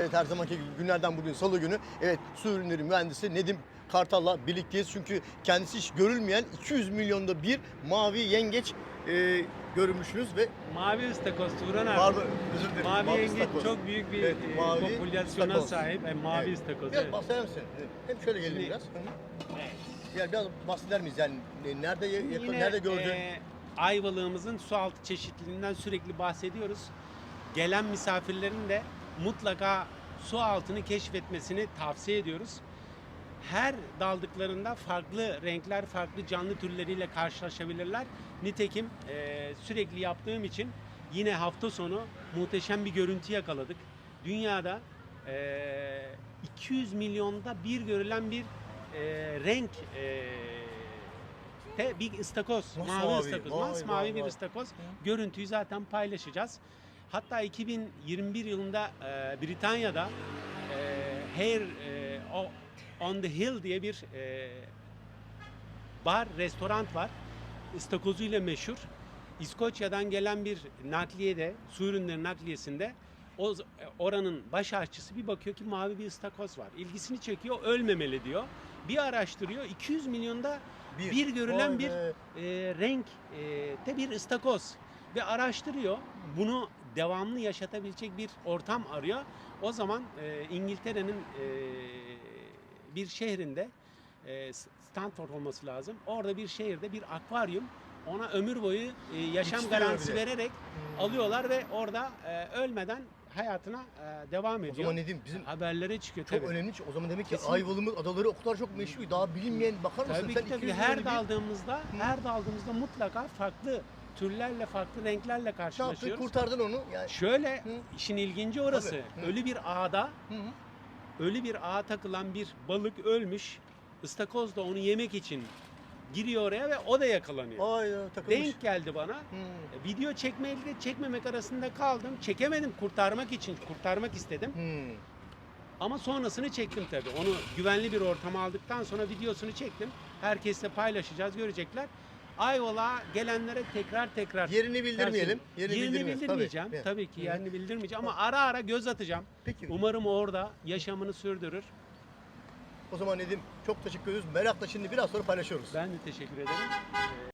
Evet her zamanki gibi günlerden bugün salı günü. Evet su ürünleri mühendisi Nedim Kartal'la birlikteyiz. Çünkü kendisi hiç görülmeyen 200 milyonda bir mavi yengeç e, görmüşsünüz ve Mavi ıstakoz Turan abi. pardon özür dilerim. Mavi yengeç ıstakoz. çok büyük bir Evet, e, mavi popülasyona ıstakoz. sahip. Yani mavi Evet. ıstakoz. Biraz evet. bahseder misin? Evet. Hem şöyle gelelim Şimdi- biraz. Hı hı. Yani biraz bahseder miyiz? Yani e, nerede yakın, Yine, nerede gördün? e, Ayvalık'ımızın su altı çeşitliliğinden sürekli bahsediyoruz. Gelen misafirlerin de mutlaka su altını keşfetmesini tavsiye ediyoruz. Her daldıklarında farklı renkler, farklı canlı türleriyle karşılaşabilirler. Nitekim e, sürekli yaptığım için yine hafta sonu muhteşem bir görüntü yakaladık. Dünyada e, 200 milyonda bir görülen bir e, renk e, te, bir ıstakoz, Masmavi. mavi ıstakoz, Vay, masmavi vay, bir vay. ıstakoz. Görüntüyü zaten paylaşacağız. Hatta 2021 yılında e, Britanya'da e, Hair e, o- on the Hill diye bir e, bar, restoran var. İstakozuyla meşhur. İskoçya'dan gelen bir nakliyede, su ürünleri nakliyesinde o oranın baş aşçısı bir bakıyor ki mavi bir ıstakoz var. İlgisini çekiyor, ölmemeli diyor. Bir araştırıyor, 200 milyonda bir, görülen Vay bir be. e, renk e, de bir ıstakoz ve araştırıyor. Bunu devamlı yaşatabilecek bir ortam arıyor. O zaman e, İngiltere'nin e, bir şehrinde e, Stanford olması lazım. Orada bir şehirde bir akvaryum ona ömür boyu e, yaşam Yetiştiriyor garantisi bir de. vererek Hmm. alıyorlar ve orada e, ölmeden hayatına e, devam O ediyor. zaman Nedim bizim Haberlere çıkıyor çok tabii. önemli. O zaman demek ki Kesinlikle. Ayvalık'ın adaları o kadar çok meşhur. Daha bilinmeyen bakar mısın? Tabii ki tabii. 200 Her milyonu bir- daldığımızda, her daldığımızda mutlaka farklı türlerle, farklı renklerle Ne yaptın? karşılaşıyoruz. Kurtardın onu. Yani Şöyle, Hı. işin ilginci orası. Tabii, hı. Ölü bir ağda, Hı hı. ölü bir ağa takılan bir balık ölmüş. Istakoz da onu yemek için giriyor oraya ve o da yakalanıyor. Ay ya, takılmış. Denk geldi bana. E, Video çekmeyle çekmemek arasında kaldım. Çekemedim kurtarmak için, kurtarmak istedim. Hı. Ama sonrasını çektim tabii. Onu güvenli bir ortama aldıktan sonra videosunu çektim. Herkesle paylaşacağız, görecekler. Ayvalık'a gelenlere tekrar tekrar Yerini bildirmeyelim. Yerini, Yerini bildirmeyelim. bildirmeyeceğim. Tabii. Tabii, ki yerini bildirmeyeceğim ama ara ara göz atacağım. Peki Umarım orada yaşamını sürdürür. o zaman Nedim çok teşekkür ediyoruz. Merakla şimdi biraz sonra paylaşıyoruz. Ben de teşekkür ederim. Ee,